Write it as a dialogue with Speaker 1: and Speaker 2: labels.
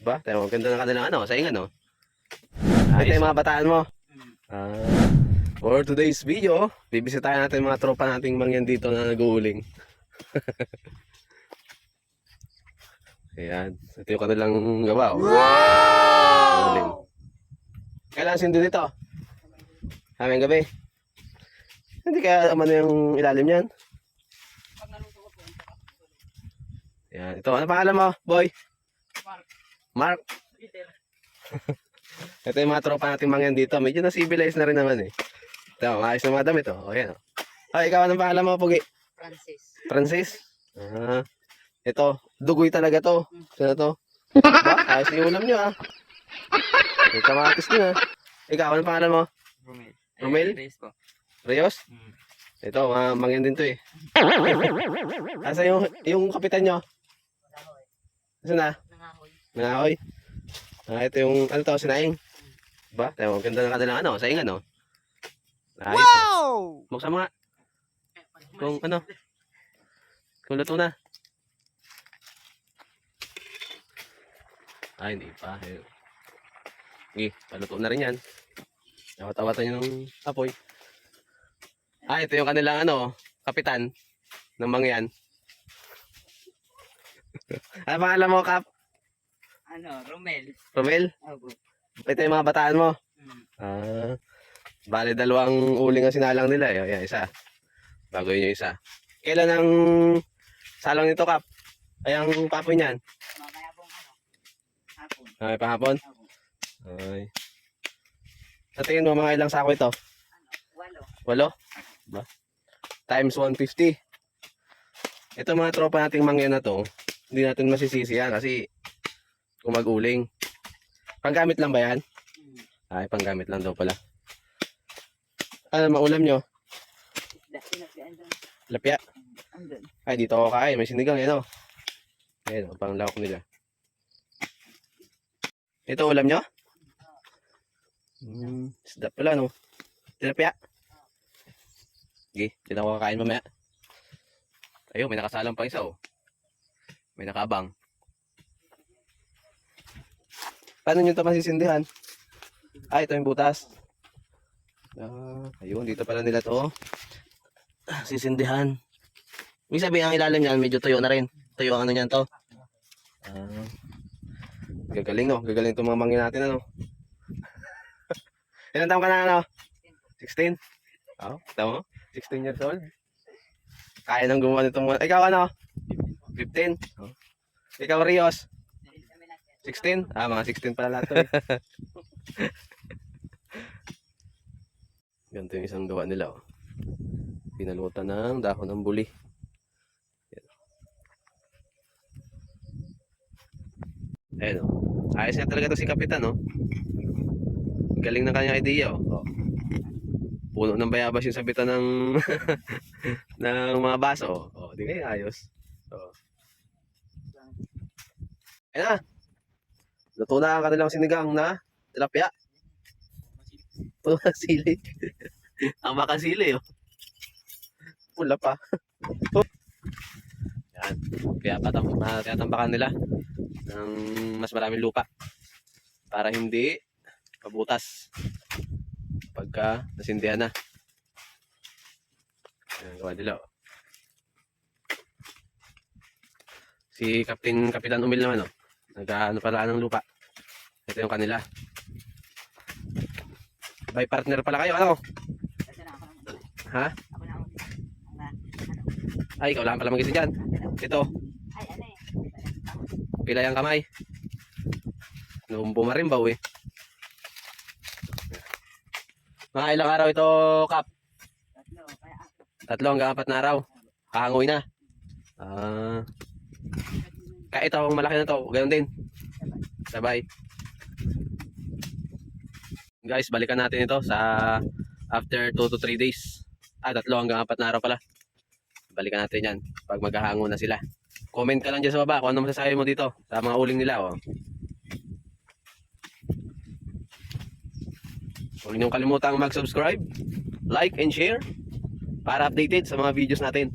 Speaker 1: Ba? Tayo, ang ganda ng kanilang ano, sa ingan, no? Ito yung mga bataan mo. Ah, for today's video, bibisitahin natin mga tropa nating mangyan dito na nag-uuling. Ayan. Ito yung kanilang gawa. Oh. Uuling. Kailan sindi dito? Aming gabi. Hindi kaya ano yung ilalim niyan? Ayan. Ito, ano pangalan mo, boy? Mark. Ito yung mga tropa nating mangyan dito. Medyo na-civilize na rin naman eh. Ito, maayos na mga damit oh. O, yan oh. Ay, ikaw anong pangalan mo, Pugi?
Speaker 2: Francis.
Speaker 1: Francis? Ah, ito, dugoy talaga to. Sino to? Ba, ayos yung ulam nyo ah. May kamatis nyo ah. Ikaw, anong pangalan mo?
Speaker 2: Romel.
Speaker 1: Romel?
Speaker 2: Reyes po.
Speaker 1: Reyos?
Speaker 2: Mm.
Speaker 1: Ito, mga mangyan din to eh. Asa yung, yung kapitan nyo? Asa na?
Speaker 2: Nangahoy.
Speaker 1: Ah, ito yung, ano to, sinaing. Ba, tayo, ang ganda ng ano, saing ano. Ayos. Wow! Buksan mo nga. Kung ano. Kung luto na. Ay, hindi pa. Ayun. Sige, paluto na rin yan. Tawat-tawatan nyo ng apoy. Ah, ito yung kanilang ano, kapitan ng mangyan. ano pangalan mo, Kap?
Speaker 2: Ano, Romel.
Speaker 1: Romel?
Speaker 2: Opo.
Speaker 1: Ito yung mga bataan mo.
Speaker 2: Mm.
Speaker 1: Ah, bali dalawang uling ang sinalang nila. eh. Ayan, isa. Bago yun yung isa. Kailan ang salang nito, Kap? Ay, ang papoy niyan?
Speaker 2: Mamaya pong ano. Hapon.
Speaker 1: Ay, pahapon?
Speaker 2: Opo.
Speaker 1: Ay. Sa tingin mo, mga ilang sako ito?
Speaker 2: Ano, walo.
Speaker 1: Walo? Ba? Times 150. Ito mga tropa nating mangyan na to, hindi natin masisisi yan kasi kung mag-uling. Panggamit lang ba yan?
Speaker 2: Mm.
Speaker 1: Ay, panggamit lang daw pala. Ano, maulam nyo? Lapya? Ay, dito ako kain. May sinigang, yan o. Ayan o, pang lawak nila. Ito ulam nyo? Hmm, isda pala no. Tilapia. Sige, dito ako kakain mamaya. Ayun, may nakasalang pa isa oh. May nakaabang. Paano nyo ito masisindihan? Ah, ito yung butas. Ah, ayun, dito pala nila to. Sisindihan. Ibig sabihin, ang ilalim niyan, medyo tuyo na rin. Tuyo ang ano niyan to. Ah, gagaling no, gagaling itong mga mangin natin ano. Ilan taon ka na ano? 16? Oo, oh, tama mo? 16 years old. Kaya nang gumawa nitong mga... Ikaw ano? 15? Oh. Ikaw Rios?
Speaker 2: Dahil kami lang yan.
Speaker 1: 16? Ah, mga 16 pala lahat eh. Ganito yung isang gawa nila oh. Pinalutan ng dahon ng buli. Yan. Ayan oh. Ayos nga talaga to si Kapitan oh. Galing ng kanyang idea oh. oh. Puno ng bayabas yung sabitan ng ng mga baso. Oh, oh di kaya ayos. Oh. Ayan na. Luto na ang kanilang sinigang na tilapia. Puno ng sili. ang makasili oh. Pula pa. Yan. Kaya patam uh, tinatambakan nila ng mas maraming lupa para hindi pabutas pagka nasindihan na. Yan, gawa nila. oh. Si Captain Kapitan Umil naman oh. Nag-ano pala ng lupa. Ito yung kanila. By partner pala kayo, ano? Ha?
Speaker 2: Na-
Speaker 1: Ay, ikaw lang pala magising dyan. Ito,
Speaker 2: ano eh.
Speaker 1: pila yung kamay. Nung bumarimbaw eh. Mga ilang araw ito, Kap?
Speaker 2: Tatlo.
Speaker 1: Hanggang apat na araw. Kahangoy na. Ah. kaya ito, malaki na to. Ganun din. Sabay. Guys, balikan natin ito sa after 2 to 3 days. Ah, tatlo hanggang apat na araw pala. Balikan natin yan pag maghahango na sila. Comment ka lang dyan sa baba kung ano masasabi mo dito sa mga uling nila. Oh. Huwag niyong kalimutang mag-subscribe, like, and share para updated sa mga videos natin.